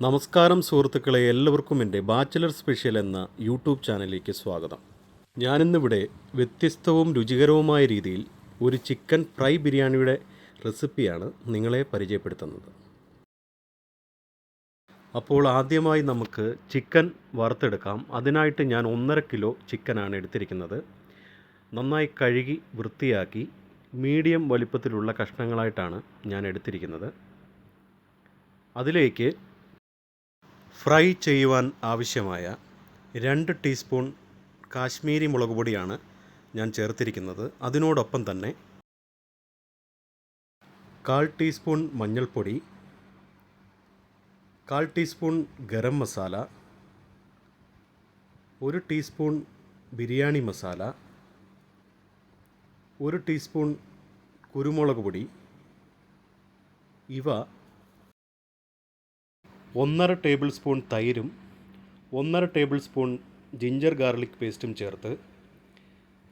നമസ്കാരം സുഹൃത്തുക്കളെ എല്ലാവർക്കും എന്റെ ബാച്ചിലർ സ്പെഷ്യൽ എന്ന യൂട്യൂബ് ചാനലിലേക്ക് സ്വാഗതം. ഞാനിന്നിവിടെ വ്യത്യസ്തവും രുചികരവുമായ രീതിയിൽ ഒരു ചിക്കൻ ഫ്രൈ ബിരിയാണിയുടെ റെസിപ്പിയാണ് നിങ്ങളെ പരിചയപ്പെടുത്തുന്നത്. അപ്പോൾ ആദ്യമായി നമുക്ക് ചിക്കൻ വറുത്തെടുക്കാം. അതിനായിട്ട് ഞാൻ ഒന്നര കിലോ ചിക്കനാണ് എടുത്തിരിക്കുന്നത്. നന്നായി കഴുകി വൃത്തിയാക്കി മീഡിയം വലിപ്പത്തിലുള്ള കഷ്ണങ്ങളായിട്ടാണ് ഞാൻ എടുത്തിരിക്കുന്നത്. അതിലേക്ക് ഫ്രൈ ചെയ്യുവാൻ ആവശ്യമായ രണ്ട് ടീസ്പൂൺ കാശ്മീരി മുളക് പൊടിയാണ് ഞാൻ ചേർത്തിരിക്കുന്നത്. അതിനോടൊപ്പം തന്നെ കാൽ ടീസ്പൂൺ മഞ്ഞൾപ്പൊടി കാൽ ടീസ്പൂൺ ഗരം മസാല ഒരു ടീസ്പൂൺ ബിരിയാണി മസാല ഒരു ടീസ്പൂൺ കുരുമുളക് പൊടി. ഇവ ഒന്നര ടേബിൾ സ്പൂൺ തൈരും ഒന്നര ടേബിൾ സ്പൂൺ ജിഞ്ചർ ഗാർലിക് പേസ്റ്റും ചേർത്ത്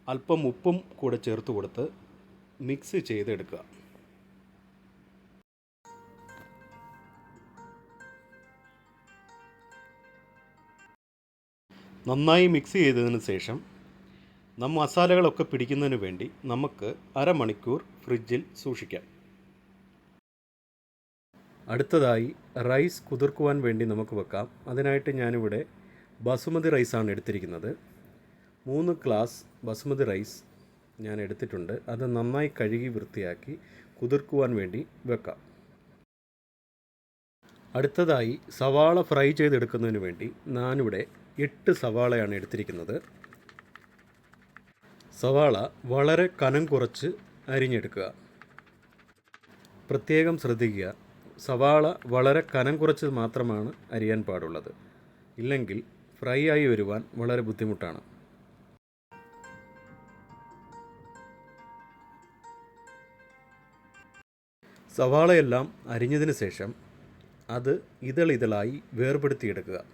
അല്പം ഉപ്പും കൂടെ ചേർത്ത് കൊടുത്ത് മിക്സ് ചെയ്തെടുക്കുക. നന്നായി മിക്സ് ചെയ്തതിന് ശേഷം നമ്മ മസാലകളൊക്കെ പിടിക്കുന്നതിന് വേണ്ടി നമുക്ക് അരമണിക്കൂർ ഫ്രിഡ്ജിൽ സൂക്ഷിക്കാം. അടുത്തതായി റൈസ് കുതിർക്കുവാൻ വേണ്ടി നമുക്ക് വെക്കാം. അതിനായിട്ട് ഞാനിവിടെ ബസുമതി റൈസാണ് എടുത്തിരിക്കുന്നത്. മൂന്ന് ഗ്ലാസ് ബസുമതി റൈസ് ഞാൻ എടുത്തിട്ടുണ്ട്. അത് നന്നായി കഴുകി വൃത്തിയാക്കി കുതിർക്കുവാൻ വേണ്ടി വെക്കാം. അടുത്തതായി സവാള ഫ്രൈ ചെയ്തെടുക്കുന്നതിന് വേണ്ടി ഞാനിവിടെ എട്ട് സവാളയാണ് എടുത്തിരിക്കുന്നത്. സവാള വളരെ കനം കുറച്ച് അരിഞ്ഞെടുക്കുക. പ്രത്യേകം ശ്രദ്ധിക്കുക. സവാള വളരെ കനം കുറച്ച് മാത്രമാണ് അരിയാൻ പാടുള്ളത്. ഇല്ലെങ്കിൽ ഫ്രൈ ആയി വരുവാൻ വളരെ ബുദ്ധിമുട്ടാണ്. സവാളയെല്ലാം അരിഞ്ഞതിന് ശേഷം അത് ഇതളിതളായി വേർപെടുത്തിയെടുക്കുക.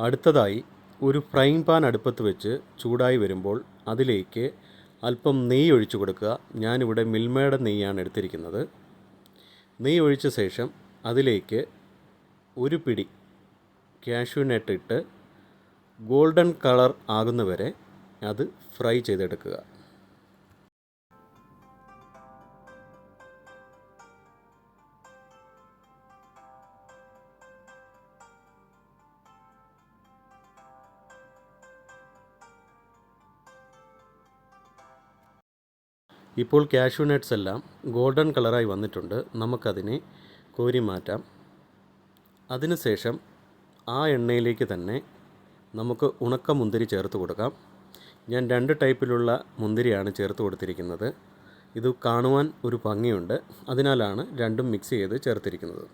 അടുത്തതായി ഒരു ഫ്രൈങ് പാൻ അടുപ്പത്ത് വെച്ച് ചൂടായി വരുമ്പോൾ അതിലേക്ക് അല്പം നെയ്യ് ഒഴിച്ചു കൊടുക്കുക. ഞാനിവിടെ മിൽമയുടെ നെയ്യാണ് എടുത്തിരിക്കുന്നത്. നെയ്യ് ഒഴിച്ച ശേഷം അതിലേക്ക് ഒരു പിടി കാഷ്യൂ നട്ട് ഇട്ട് ഗോൾഡൻ കളർ ആകുന്നവരെ അത് ഫ്രൈ ചെയ്തെടുക്കുക. ഇപ്പോൾ കാഷ്യൂ നട്ട്സ് എല്ലാം ഗോൾഡൻ കളറായി വന്നിട്ടുണ്ട്. നമുക്കതിനെ കോരി മാറ്റാം. അതിനുശേഷം ആ എണ്ണയിലേക്ക് തന്നെ നമുക്ക് ഉണക്ക മുന്തിരി ചേർത്ത് കൊടുക്കാം. ഞാൻ രണ്ട് ടൈപ്പിലുള്ള മുന്തിരിയാണ് ചേർത്ത് കൊടുത്തിരിക്കുന്നത്. ഇത് കാണുവാൻ ഒരു ഭംഗിയുണ്ട്. അതിനാലാണ് രണ്ടും മിക്സ് ചെയ്ത് ചേർത്തിരിക്കുന്നത്.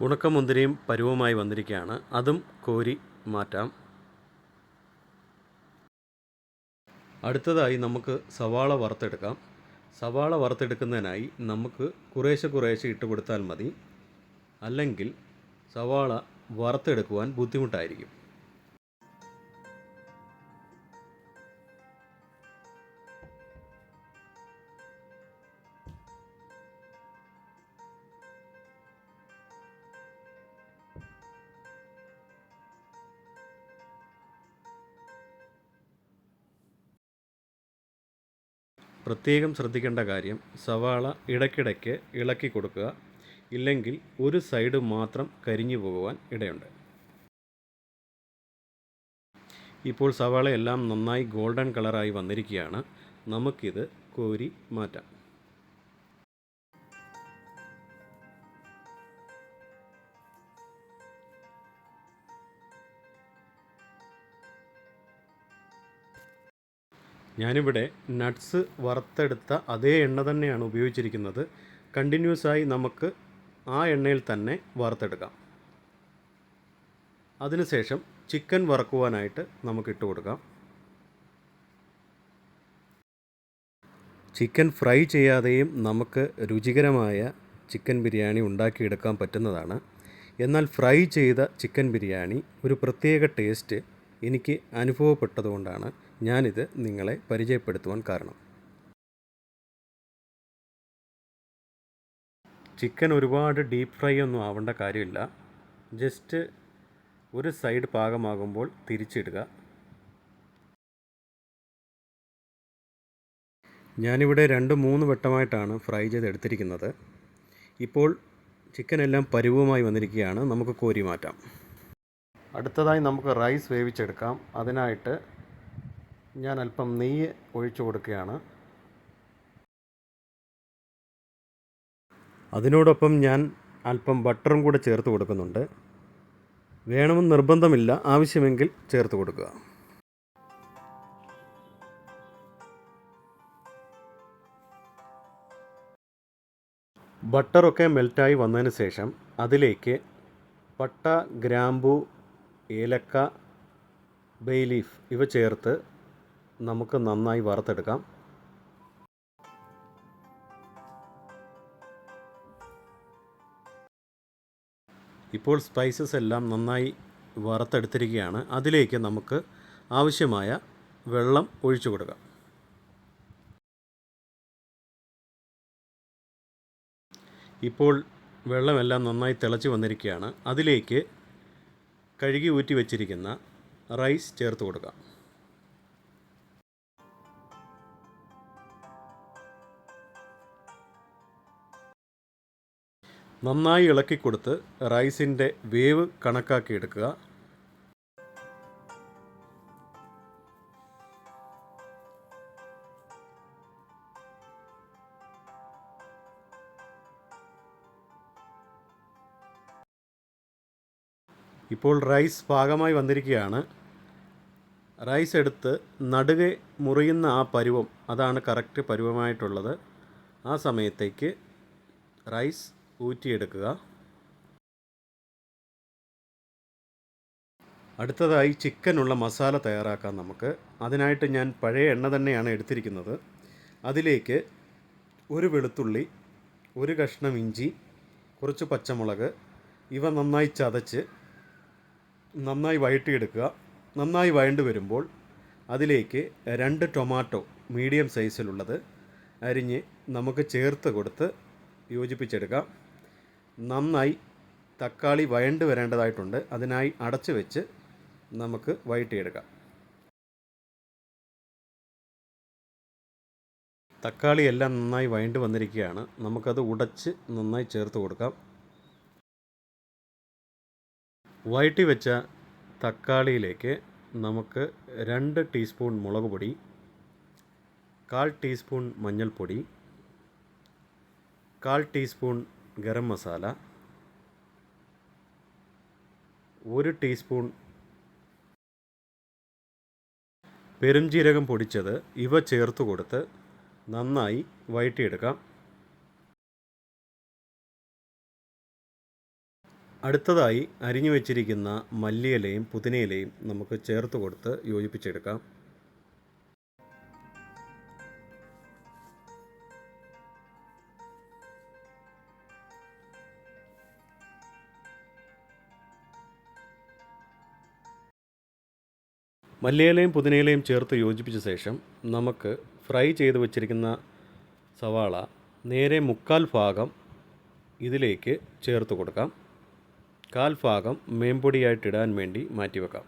ഉണക്കമുന്തിരിയും പരുവമായി വന്നിരിക്കുകയാണ്. അതും കോരി മാറ്റാം. അടുത്തതായി നമുക്ക് സവാള വറുത്തെടുക്കാം. സവാള വറുത്തെടുക്കുന്നതിനായി നമുക്ക് കുറേശ്ശെ കുറേശ്ശെ ഇട്ട് കൊടുത്താൽ മതി. അല്ലെങ്കിൽ സവാള വറുത്തെടുക്കുവാൻ ബുദ്ധിമുട്ടായിരിക്കും. പ്രത്യേകം ശ്രദ്ധിക്കേണ്ട കാര്യം സവാള ഇടയ്ക്കിടയ്ക്ക് ഇളക്കി കൊടുക്കുക. ഇല്ലെങ്കിൽ ഒരു സൈഡ് മാത്രം കരിഞ്ഞു പോകുവാൻ ഇടയുണ്ട്. ഇപ്പോൾ സവാള എല്ലാം നന്നായി ഗോൾഡൻ കളറായി വന്നിരിക്കുകയാണ്. നമുക്കിത് കോരി മാറ്റാം. ഞാനിവിടെ നട്ട്സ് വറുത്തെടുത്ത അതേ എണ്ണ തന്നെയാണ് ഉപയോഗിച്ചിരിക്കുന്നത്. കണ്ടിന്യൂസ് ആയി നമുക്ക് ആ എണ്ണയിൽ തന്നെ വറുത്തെടുക്കാം. അതിനുശേഷം ചിക്കൻ വറക്കുവാനായിട്ട് നമുക്ക് ഇട്ട് കൊടുക്കാം. ചിക്കൻ ഫ്രൈ ചെയ്യാതെയും നമുക്ക് രുചികരമായ ചിക്കൻ ബിരിയാണി ഉണ്ടാക്കിയെടുക്കാൻ പറ്റുന്നതാണ്. എന്നാൽ ഫ്രൈ ചെയ്ത ചിക്കൻ ബിരിയാണി ഒരു പ്രത്യേക ടേസ്റ്റ് എനിക്ക് അനുഭവപ്പെട്ടതുകൊണ്ടാണ് ഞാനിത് നിങ്ങളെ പരിചയപ്പെടുത്തുവാൻ കാരണം. ചിക്കൻ ഒരുപാട് ഡീപ്പ് ഫ്രൈ ഒന്നും ആവേണ്ട കാര്യമില്ല. ജസ്റ്റ് ഒരു സൈഡ് പാകമാകുമ്പോൾ തിരിച്ചിടുക. ഞാനിവിടെ രണ്ട് മൂന്ന് വട്ടമായിട്ടാണ് ഫ്രൈ ചെയ്ത് എടുത്തിരിക്കുന്നത് ഇപ്പോൾ ചിക്കൻ എല്ലാം പരുവമായി വന്നിരിക്കുകയാണ്. നമുക്ക് കോരി മാറ്റാം. അടുത്തതായി നമുക്ക് റൈസ് വേവിച്ചെടുക്കാം. അതിനായിട്ട് ഞാൻ അല്പം നെയ്യ് ഒഴിച്ചു കൊടുക്കുകയാണ്. അതിനോടൊപ്പം ഞാൻ അല്പം ബട്ടറും കൂടെ ചേർത്ത് കൊടുക്കുന്നുണ്ട്. വേണമെന്ന് നിർബന്ധമില്ല ആവശ്യമെങ്കിൽ ചേർത്ത് കൊടുക്കുക. ബട്ടറൊക്കെ മെൽറ്റായി വന്നതിന് ശേഷം അതിലേക്ക് പട്ട ഗ്രാമ്പു ഏലക്ക ബേ ലീഫ് ഇവ ചേർത്ത് നമുക്ക് നന്നായി വറുത്തെടുക്കാം. ഇപ്പോൾ സ്പൈസസ് എല്ലാം നന്നായി വറുത്തെടുത്തിരിക്കുകയാണ്. അതിലേക്ക് നമുക്ക് ആവശ്യമായ വെള്ളം ഒഴിച്ചു കൊടുക്കാം. ഇപ്പോൾ വെള്ളമെല്ലാം നന്നായി തിളച്ച് വന്നിരിക്കുകയാണ്. അതിലേക്ക് കഴുകി ഊറ്റി വെച്ചിരിക്കുന്ന റൈസ് ചേർത്ത് കൊടുക്കാം. നന്നായി ഇളക്കി കൊടുത്ത് റൈസിന്റെ വേവ് കണക്കാക്കി എടുക്കുക ഇപ്പോൾ റൈസ് പാകമായി വന്നിരിക്കുകയാണ്. റൈസ് എടുത്ത് നടുകെ മുറിയുന്ന ആ പരുവം അതാണ് കറക്റ്റ് പരുവമായിട്ടുള്ളത്. ആ സമയത്തേക്ക് റൈസ് ഊറ്റിയെടുക്കുക. അടുത്തതായി ചിക്കനുള്ള മസാല തയ്യാറാക്കാം നമുക്ക്. അതിനായിട്ട് ഞാൻ പഴയ എണ്ണ തന്നെയാണ് എടുത്തിരിക്കുന്നത്. അതിലേക്ക് ഒരു വെളുത്തുള്ളി ഒരു കഷ്ണം ഇഞ്ചി കുറച്ച് പച്ചമുളക് ഇവ നന്നായി ചതച്ച് നന്നായി വഴട്ടിയെടുക്കുക നന്നായി വഴണ്ട് വരുമ്പോൾ അതിലേക്ക് രണ്ട് ടൊമാറ്റോ മീഡിയം സൈസിലുള്ളത് അരിഞ്ഞ് നമുക്ക് ചേർത്ത് കൊടുത്ത് യോജിപ്പിച്ചെടുക്കാം. നന്നായി തക്കാളി വഴണ്ട് വരേണ്ടതായിട്ടുണ്ട്. അതിനായി അടച്ചു വെച്ച് നമുക്ക് വഴറ്റിയെടുക്കാം. തക്കാളി എല്ലാം നന്നായി വഴണ്ട് വന്നിരിക്കുകയാണ്. നമുക്കത് ഉടച്ച് നന്നായി ചേർത്ത് കൊടുക്കാം. വഴറ്റി വെച്ച തക്കാളിയിലേക്ക് നമുക്ക് രണ്ട് ടീസ്പൂൺ മുളക് പൊടി കാൽ ടീസ്പൂൺ മഞ്ഞൾപ്പൊടി കാൽ ടീസ്പൂൺ ഗരം മസാല ഒരു ടീസ്പൂൺ പെരുംജീരകം പൊടിച്ചത് ഇവ ചേർത്ത് കൊടുത്ത് നന്നായി വഴറ്റിയെടുക്കാം അടുത്തതായി അരിഞ്ഞു വെച്ചിരിക്കുന്ന മല്ലിയിലയും പുതിനയിലയും നമുക്ക് ചേർത്ത് കൊടുത്ത് യോജിപ്പിച്ചെടുക്കാം. മല്ലിയിലയും പുതിനയിലയും ചേർത്ത് യോജിപ്പിച്ച ശേഷം നമുക്ക് ഫ്രൈ ചെയ്ത് വെച്ചിരിക്കുന്ന സവാള നേരെ മുക്കാൽ ഭാഗം ഇതിലേക്ക് ചേർത്ത് കൊടുക്കാം. കാൽ ഭാഗം മേമ്പൊടിയായിട്ടിടാൻ വേണ്ടി മാറ്റിവെക്കാം.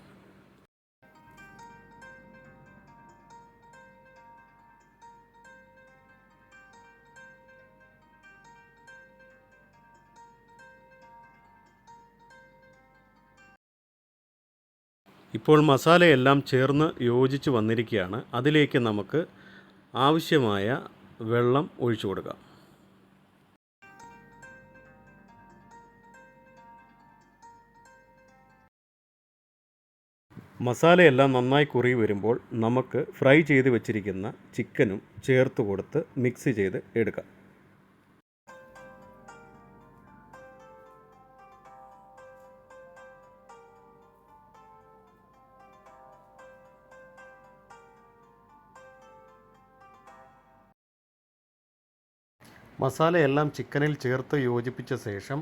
ഇപ്പോൾ മസാലയെല്ലാം ചേർന്ന് യോജിച്ച് വന്നിരിക്കുകയാണ്. അതിലേക്ക് നമുക്ക് ആവശ്യമായ വെള്ളം ഒഴിച്ചു കൊടുക്കാം. മസാലയെല്ലാം നന്നായി കുറി വരുമ്പോൾ നമുക്ക് ഫ്രൈ ചെയ്ത് വെച്ചിരിക്കുന്ന ചിക്കനും ചേർത്ത് കൊടുത്ത് മിക്സ് ചെയ്ത് എടുക്കാം. മസാലയെല്ലാം ചിക്കനിൽ ചേർത്ത് യോജിപ്പിച്ച ശേഷം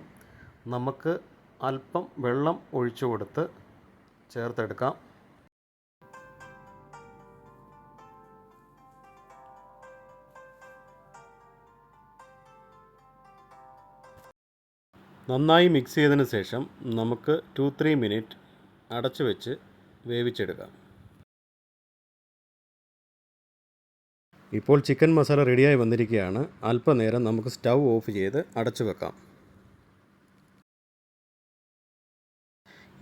നമുക്ക് അല്പം വെള്ളം ഒഴിച്ചു കൊടുത്ത് ചേർത്തെടുക്കാം. നന്നായി മിക്സ് ചെയ്തതിന് ശേഷം നമുക്ക് ടു ത്രീ മിനിറ്റ് അടച്ചു വെച്ച് വേവിച്ചെടുക്കാം. ഇപ്പോൾ ചിക്കൻ മസാല റെഡിയായി വന്നിരിക്കുകയാണ്. അല്പനേരം നമുക്ക് സ്റ്റൗ ഓഫ് ചെയ്ത് അടച്ചു വെക്കാം.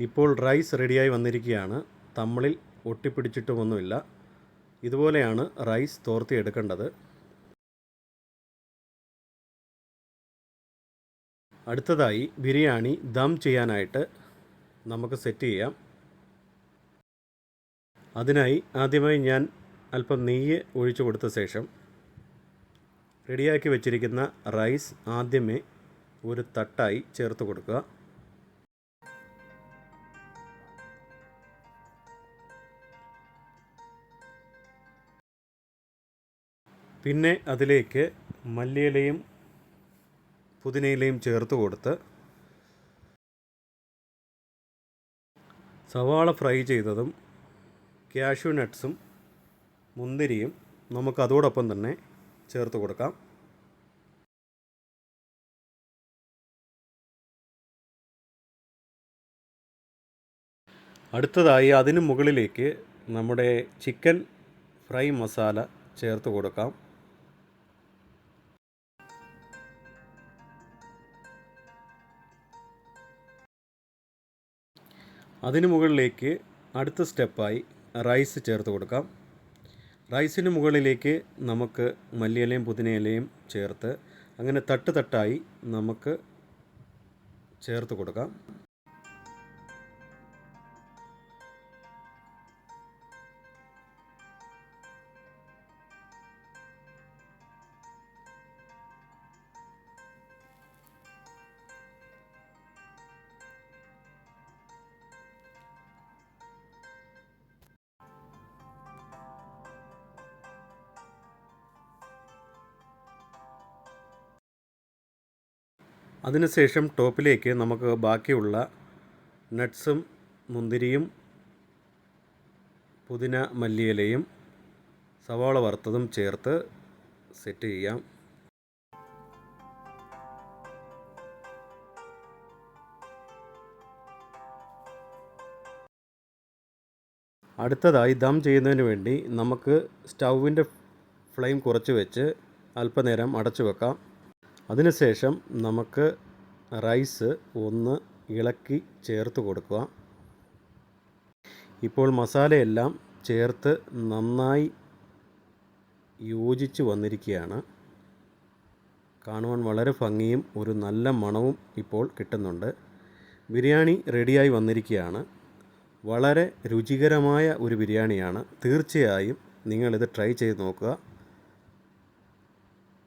ഇപ്പോൾ റൈസ് റെഡിയായി വന്നിരിക്കുകയാണ്. തമ്മിൽ ഒട്ടിപ്പിടിച്ചിട്ടുമൊന്നുമില്ല ഇതുപോലെയാണ് റൈസ് തോർത്തിയെടുക്കേണ്ടത്. അടുത്തതായി ബിരിയാണി ദം ചെയ്യാനായിട്ട് നമുക്ക് സെറ്റ് ചെയ്യാം. അതിനായി ആദ്യമായി ഞാൻ അല്പം നെയ്യ് ഒഴിച്ചു കൊടുത്ത ശേഷം റെഡിയാക്കി വെച്ചിരിക്കുന്ന റൈസ് ആദ്യമേ ഒരു തട്ടായി ചേർത്ത് കൊടുക്കുക. പിന്നെ അതിലേക്ക് മല്ലിയിലയും പുതിനയിലയും ചേർത്ത് കൊടുത്ത് സവാള ഫ്രൈ ചെയ്തതും കാഷ്യൂ നട്ട്സും മുന്തിരിയും നമുക്ക് അതോടൊപ്പം തന്നെ ചേർത്ത് കൊടുക്കാം. അടുത്തതായി അതിന് മുകളിലേക്ക് നമ്മുടെ ചിക്കൻ ഫ്രൈ മസാല ചേർത്ത് കൊടുക്കാം. അതിന് മുകളിലേക്ക് അടുത്ത സ്റ്റെപ്പായി റൈസ് ചേർത്ത് കൊടുക്കാം. റൈസിന് മുകളിലേക്ക് നമുക്ക് മല്ലിയിലയും പുതിനയിലയും ചേർത്ത് അങ്ങനെ തട്ട് തട്ടായി നമുക്ക് ചേർത്ത് കൊടുക്കാം. അതിനുശേഷം ടോപ്പിലേക്ക് നമുക്ക് ബാക്കിയുള്ള നട്ട്സും മുന്തിരിയും പുതിന മല്ലിയിലയും സവാള വറുത്തതും ചേർത്ത് സെറ്റ് ചെയ്യാം. അടുത്തതായി ദം ചെയ്യുന്നതിന് വേണ്ടി നമുക്ക് സ്റ്റൗവിന്റെ ഫ്ലെയിം കുറച്ച് വെച്ച് അല്പനേരം അടച്ചു വെക്കാം അതിനുശേഷം നമുക്ക് റൈസ് ഒന്ന് ഇളക്കി ചേർത്ത് കൊടുക്കുക. ഇപ്പോൾ മസാലയെല്ലാം ചേർത്ത് നന്നായി യോജിച്ച് വന്നിരിക്കുകയാണ്. കാണുവാൻ വളരെ ഭംഗിയും ഒരു നല്ല മണവും ഇപ്പോൾ കിട്ടുന്നുണ്ട്. ബിരിയാണി റെഡിയായി വന്നിരിക്കുകയാണ്. വളരെ രുചികരമായ ഒരു ബിരിയാണിയാണ്. തീർച്ചയായും നിങ്ങളിത് ട്രൈ ചെയ്ത് നോക്കുക.